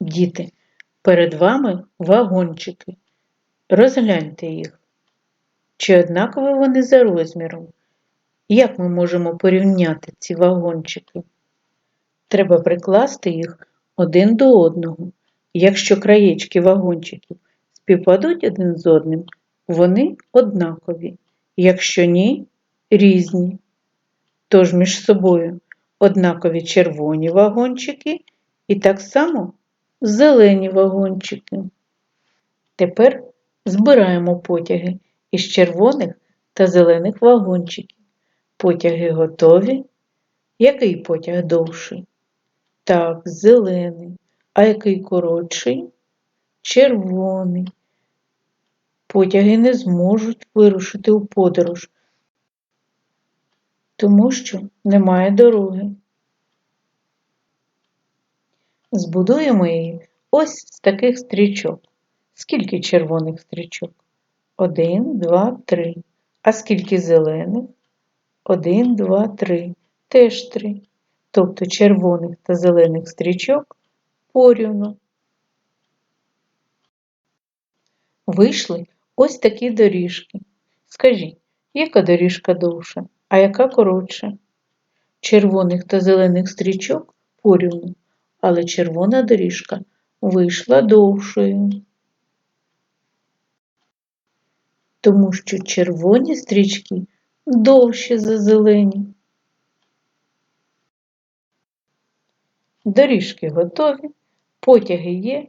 Діти, перед вами вагончики. Розгляньте їх. Чи однакові вони за розміром? Як ми можемо порівняти ці вагончики? Треба прикласти їх один до одного. Якщо краєчки вагончиків співпадуть один з одним, вони однакові. Якщо ні, різні. Тож між собою однакові червоні вагончики і так само зелені вагончики. Тепер збираємо потяги із червоних та зелених вагончиків. Потяги готові. Який потяг довший? Так, зелений. А який коротший? Червоний. Потяги не зможуть вирушити у подорож, тому що немає дороги. Збудуємо її ось з таких стрічок. Скільки червоних стрічок? Один, два, три. А скільки зелених? Один, два, три. Теж три. Тобто червоних та зелених стрічок порівну. Вийшли ось такі доріжки. Скажіть, яка доріжка довша, а яка коротша? Червоних та зелених стрічок порівну, але червона доріжка вийшла довшою. Тому що червоні стрічки довші за зелені. Доріжки готові, потяги є,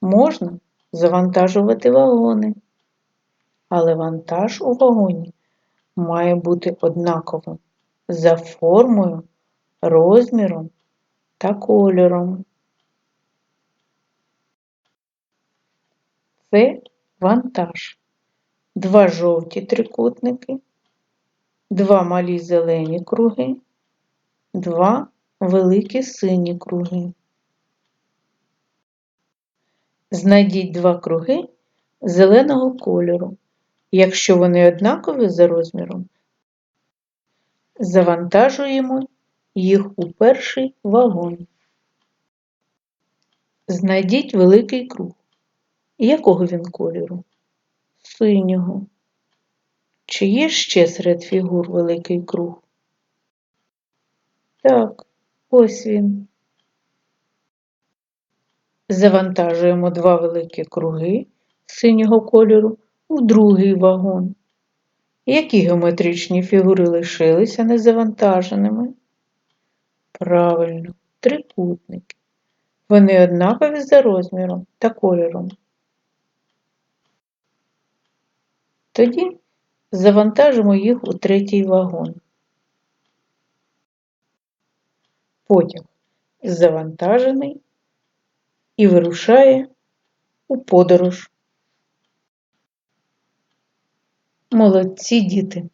можна завантажувати вагони. Але вантаж у вагоні має бути однаковим за формою, розміром та кольором. Це вантаж. Два жовті трикутники, два малі зелені круги, два великі сині круги. Знайдіть два круги зеленого кольору. Якщо вони однакові за розміром, завантажуємо їх у перший вагон. Знайдіть великий круг. Якого він кольору? Синього. Чи є ще серед фігур великий круг? Так, ось він. Завантажуємо два великі круги синього кольору в другий вагон. Які геометричні фігури лишилися незавантаженими? Правильно, трикутники. Вони однакові за розміром та кольором. Тоді завантажимо їх у третій вагон. Потяг завантажений і вирушає у подорож. Молодці діти!